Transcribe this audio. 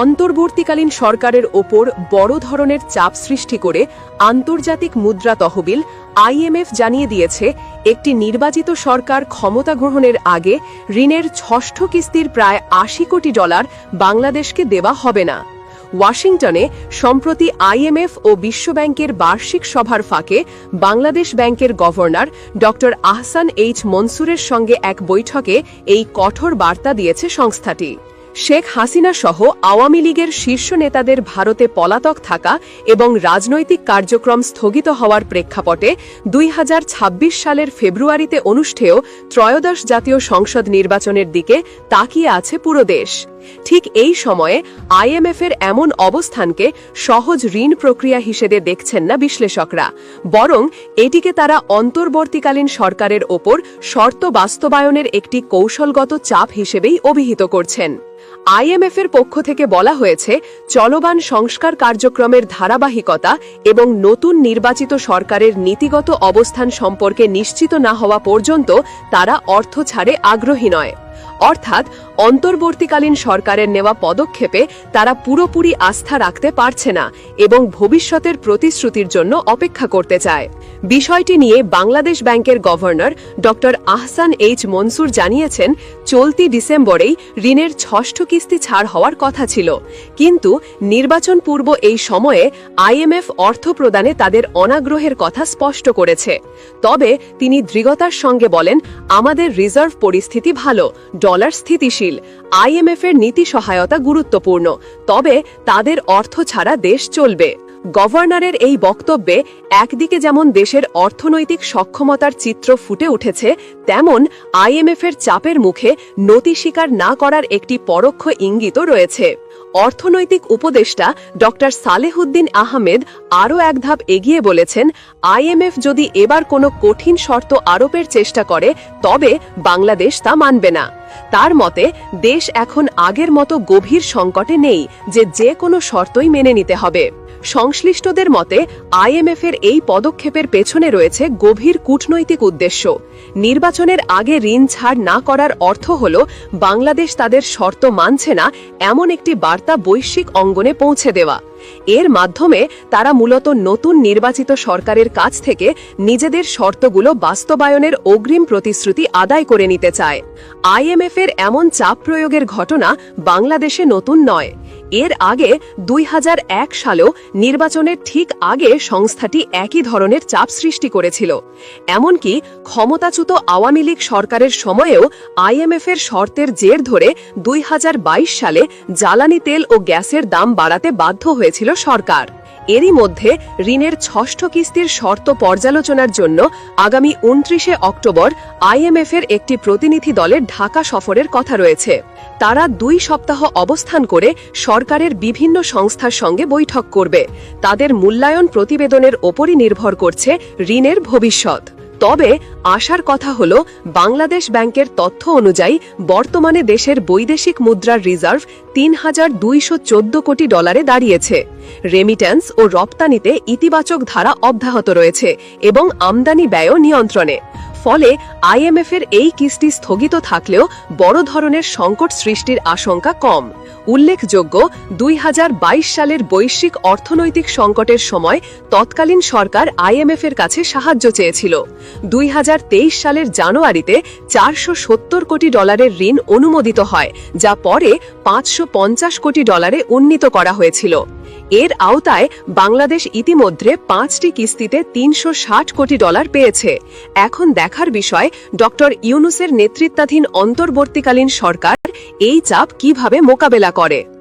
অন্তর্বর্তীকালীন সরকারের ওপর বড় ধরনের চাপ সৃষ্টি করে আন্তর্জাতিক মুদ্রা তহবিল আইএমএফ জানিয়ে দিয়েছে, একটি নির্বাচিত সরকার ক্ষমতা গ্রহণের আগে ঋণের ষষ্ঠ কিস্তির প্রায় আশি কোটি ডলার বাংলাদেশকে দেওয়া হবে না। ওয়াশিংটনে সম্প্রতি আইএমএফ ও বিশ্বব্যাংকের বার্ষিক সভার ফাঁকে বাংলাদেশ ব্যাংকের গভর্নর ড আহসান এইচ মনসুরের সঙ্গে এক বৈঠকে এই কঠোর বার্তা দিয়েছে সংস্থাটি। শেখ হাসিনা সহ আওয়ামী লীগের শীর্ষ নেতাদের ভারতে পলাতক থাকা এবং রাজনৈতিক কার্যক্রম স্থগিত হওয়ার প্রেক্ষাপটে দুই হাজার ছাব্বিশ সালের ফেব্রুয়ারিতে অনুষ্ঠেয় ত্রয়োদশ জাতীয় সংসদ নির্বাচনের দিকে তাকিয়ে আছে পুরো দেশ। ঠিক এই সময়ে আইএমএফের এমন অবস্থানকে সহজ ঋণ প্রক্রিয়া হিসেবে দেখছেন না বিশ্লেষকরা, বরং এটিকে তারা অন্তর্বর্তীকালীন সরকারের ওপর শর্ত বাস্তবায়নের একটি কৌশলগত চাপ হিসেবেই অভিহিত করছেন। আইএমএফের পক্ষ থেকে বলা হয়েছে, চলমান সংস্কার কার্যক্রমের ধারাবাহিকতা এবং নতুন নির্বাচিত সরকারের নীতিগত অবস্থান সম্পর্কে নিশ্চিত না হওয়া পর্যন্ত তারা অর্থ ছাড়ে আগ্রহী নয়। অর্থাৎ অন্তর্বর্তীকালীন সরকারের নেওয়া পদক্ষেপে তারা পুরোপুরি আস্থা রাখতে পারছে না এবং ভবিষ্যতের প্রতিশ্রুতির জন্য অপেক্ষা করতে চায়। বিষয়টি নিয়ে বাংলাদেশ ব্যাংকের গভর্নর ড আহসান এইচ মনসুর জানিয়েছেন, চলতি ডিসেম্বরেই ঋণের ষষ্ঠ কিস্তি ছাড় হওয়ার কথা ছিল। কিন্তু নির্বাচন পূর্ব এই সময়ে আইএমএফ অর্থ প্রদানে তাদের অনাগ্রহের কথা স্পষ্ট করেছে। তবে তিনি দৃঢ়তার সঙ্গে বলেন, আমাদের রিজার্ভ পরিস্থিতি ভালো। ডলার স্থিতিশীল। আইএমএফ এর নীতি সহায়তা গুরুত্বপূর্ণ। তবে তাদের অর্থ ছাড়া দেশ চলবে। গভর্নরের এই বক্তব্যে একদিকে যেমন দেশের অর্থনৈতিক সক্ষমতার চিত্র ফুটে উঠেছে, তেমন আইএমএফ এর চাপের মুখে নতি স্বীকার না করার একটি পরোক্ষ ইঙ্গিতও রয়েছে। অর্থনৈতিক উপদেষ্টা ড. সালেহুদ্দিন আহমেদ আরও এক ধাপ এগিয়ে বলেছেন আইএমএফ যদি এবার কোনো কঠিন শর্ত আরোপের চেষ্টা করে, তবে বাংলাদেশ তা মানবে না। তার মতে, দেশ এখন আগের মতো গভীর সংকটে নেই যে যে কোনো শর্তই মেনে নিতে হবে। সংশ্লিষ্টদের মতে আইএমএফ এর এই পদক্ষেপের পেছনে রয়েছে গভীর কূটনৈতিক উদ্দেশ্য। নির্বাচনের আগে ঋণ ছাড় না করার অর্থ হল, বাংলাদেশ তাদের শর্ত মানছে না এমন একটি বার্তা বৈশ্বিক অঙ্গনে পৌঁছে দেওয়া। এর মাধ্যমে তারা মূলত নতুন নির্বাচিত সরকারের কাছ থেকে নিজেদের শর্তগুলো বাস্তবায়নের অগ্রিম প্রতিশ্রুতি আদায় করে নিতে চায়। আইএমএফ এর এমন চাপ প্রয়োগের ঘটনা বাংলাদেশে নতুন নয়। এর আগে দুই সালেও নির্বাচনের ঠিক আগে সংস্থাটি একই ধরনের চাপ সৃষ্টি করেছিল। এমনকি ক্ষমতাচ্যুত আওয়ামী লীগ সরকারের সময়েও আইএমএফের শর্তের জের ধরে দুই হাজার বাইশ সালে জ্বালানি তেল ও গ্যাসের দাম বাড়াতে বাধ্য হয়েছিল সরকার। এরই মধ্যে ঋণের ষষ্ঠ কিস্তির শর্ত পর্যালোচনার জন্য আগামী উনত্রিশে অক্টোবর আইএমএফ এর একটি প্রতিনিধি দলের ঢাকা সফরের কথা রয়েছে। তারা দুই সপ্তাহ অবস্থান করে সরকারের বিভিন্ন সংস্থার সঙ্গে বৈঠক করবে। তাদের মূল্যায়ন প্রতিবেদনের ওপরই নির্ভর করছে ঋণের ভবিষ্যৎ। তবে আশার কথা হল, বাংলাদেশ ব্যাংকের তথ্য অনুযায়ী বর্তমানে দেশের বৈদেশিক মুদ্রার রিজার্ভ তিন হাজার দুইশো চোদ্দ কোটি ডলারে দাঁড়িয়েছে। রেমিট্যান্স ও রপ্তানিতে ইতিবাচক ধারা অব্যাহত রয়েছে এবং আমদানি ব্যয় নিয়ন্ত্রণে। ফলে আইএমএফ এর এই কিস্তি স্থগিত থাকলেও বড় ধরনের সংকট সৃষ্টির আশঙ্কা কম। উল্লেখযোগ্য, দুই হাজার বাইশ সালের বৈশ্বিক অর্থনৈতিক সংকটের সময় তৎকালীন সরকার আইএমএফ এর কাছে সাহায্য চেয়েছিল। দুই হাজার তেইশ সালের জানুয়ারিতে চারশো সত্তর কোটি ডলারের ঋণ অনুমোদিত হয়, যা পরে পাঁচশো পঞ্চাশ কোটি ডলারে উন্নীত করা হয়েছিল। এর আওতায় বাংলাদেশ ইতিমধ্যে পাঁচটি কিস্তিতে তিনশো ষাট কোটি ডলার পেয়েছে। এখন দেখার বিষয় ড ইউনুসের নেতৃত্বাধীন অন্তর্বর্তীকালীন সরকার এই চাপ কীভাবে মোকাবেলা করে?